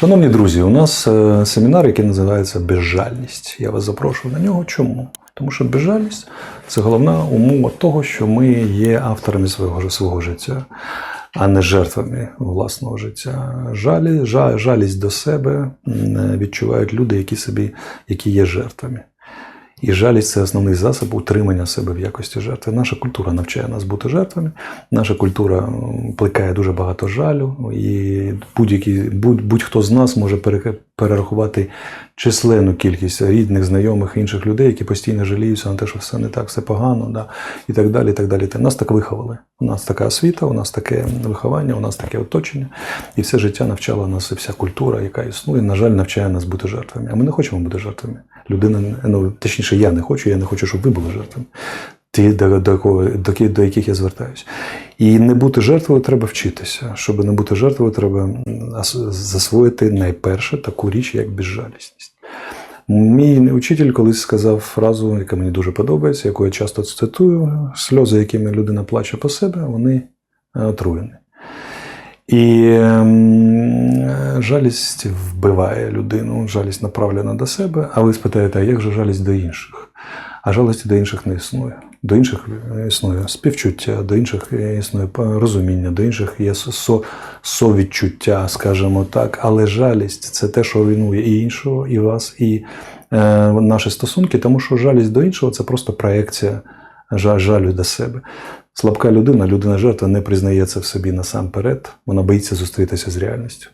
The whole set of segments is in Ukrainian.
Шановні друзі, у нас е, семінар, який називається Безжальність. Я вас запрошую на нього. Чому? Тому що безжальність це головна умова того, що ми є авторами свого, свого життя, а не жертвами власного життя. Жалі, жалість до себе відчувають люди, які собі які є жертвами. І жалість це основний засіб утримання себе в якості жертви. Наша культура навчає нас бути жертвами. Наша культура плекає дуже багато жалю, і будь-які будь, будь-хто з нас може перерахувати численну кількість рідних, знайомих інших людей, які постійно жаліються на те, що все не так, все погано, да, і так далі. І так далі. Нас так виховали. У нас така освіта, у нас таке виховання, у нас таке оточення, і все життя навчала нас, і вся культура, яка існує, на жаль, навчає нас бути жертвами. А ми не хочемо бути жертвами. Людина, ну точніше, я не хочу, я не хочу, щоб ви були жертвами. Ті, до, до, до, до яких я звертаюся. І не бути жертвою треба вчитися. Щоб не бути жертвою, треба засвоїти найперше таку річ, як безжалісність. Мій учитель колись сказав фразу, яка мені дуже подобається, яку я часто цитую: сльози, якими людина плаче по себе, вони е, отруєні. І ем, жалість вбиває людину, жалість направлена до себе. А ви спитаєте, а як же жалість до інших? А жалості до інших не існує. До інших існує співчуття, до інших існує розуміння, до інших є совідчуття, скажімо так. Але жалість це те, що руйнує і іншого, і вас, і е, наші стосунки, тому що жалість до іншого це просто проекція жалю до себе. Слабка людина, людина жертва не признається в собі насамперед, вона боїться зустрітися з реальністю.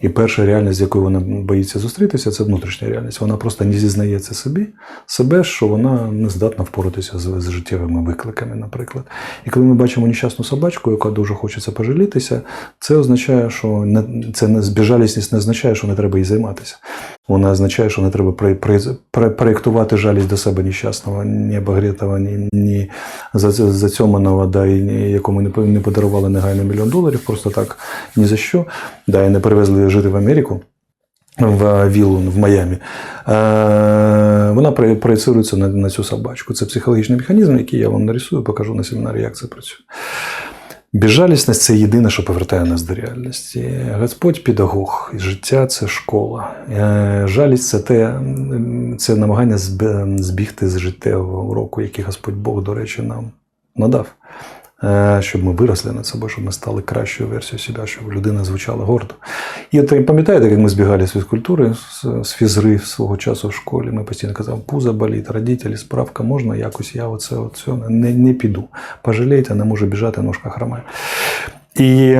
І перша реальність, з якою вона боїться зустрітися, це внутрішня реальність. Вона просто не зізнається собі себе, що вона не здатна впоратися з, з життєвими викликами, наприклад. І коли ми бачимо нещасну собачку, яка дуже хочеться пожалітися, це означає, що не це не безжалісність не означає, що не треба їй займатися. Вона означає, що не треба проєктувати жалість до себе нещасного, ні обагрітого, ні, ні зацьоманого, да, і якому не, подарували негайно мільйон доларів, просто так ні за що. Да, і не жити в Америку. В віллу в Майамі, Е, вона проє- проєцирується на, на цю собачку. Це психологічний механізм, який я вам нарисую, покажу на семінарі, як це працює. Безжалісність це єдине, що повертає нас до реальності. Господь педагог, життя це школа. Е, Жалість це те, це намагання збігти з життєвого уроку, який Господь Бог, до речі, нам надав. Е, Щоб ми виросли над собою, щоб ми стали кращою версією себе, щоб людина звучала гордо. І от пам'ятаєте, як ми збігали з фізкультури, з, фізри свого часу в школі. Ми постійно казали, пузо болить, родителі, справка, можна якось я оце, оце не, не піду. Пожалійте, не можу біжати, ножка хромає. І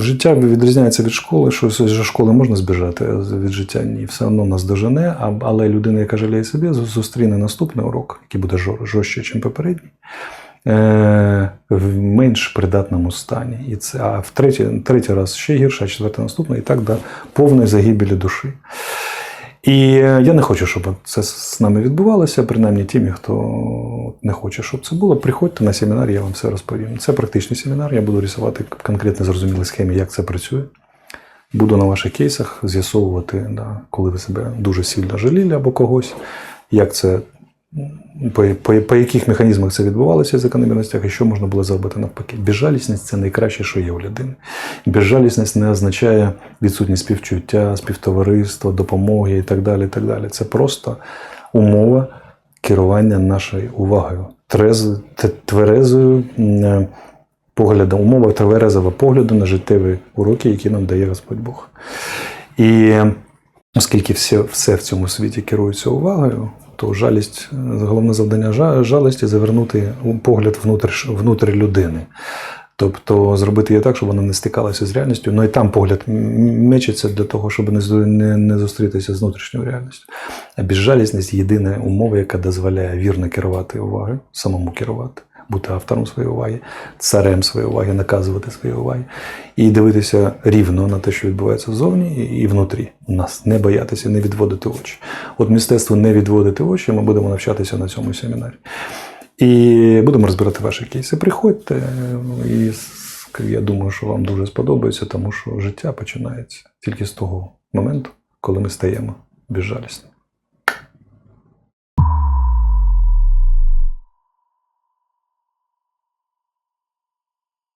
життя відрізняється від школи, що з школи можна збіжати, від життя ні. Все одно нас дожене, але людина, яка жаліє себе, зустріне наступний урок, який буде жор- жорстче, ніж попередній. е, В менш придатному стані. І це, а в третій, третій раз ще гірше, а четвертий наступний, і так до повної загибелі душі. І е, я не хочу, щоб це з нами відбувалося, принаймні тим, хто не хоче, щоб це було. Приходьте на семінар, я вам все розповім. Це практичний семінар, я буду рисувати конкретно зрозумілі схеми, як це працює. Буду на ваших кейсах з'ясовувати, да, коли ви себе дуже сильно жаліли або когось, як це, по, по, по яких механізмах це відбувалося в закономірностях, і що можна було зробити навпаки. Безжалісність це найкраще, що є у людини. Безжалісність не означає відсутність співчуття, співтовариства, допомоги і так далі. І так далі. Це просто умова керування нашою увагою, тверезою е, поглядом, умова тверезого погляду на життєві уроки, які нам дає Господь Бог. І оскільки все, все в цьому світі керується увагою, то жалість, е, головне завдання жа- жалості завернути погляд внутрі, внутрі людини. Тобто зробити її так, щоб вона не стикалася з реальністю. Ну і там погляд мечеться для того, щоб не, не, не зустрітися з внутрішньою реальністю. А безжалісність єдина умова, яка дозволяє вірно керувати увагою, самому керувати, бути автором своєї уваги, царем своєї уваги, наказувати свої уваги і дивитися рівно на те, що відбувається ззовні і внутрі нас, не боятися, не відводити очі. От мистецтво не відводити очі, ми будемо навчатися на цьому семінарі. І будемо розбирати ваші кейси. Приходьте, і я думаю, що вам дуже сподобається, тому що життя починається тільки з того моменту, коли ми стаємо безжалісними.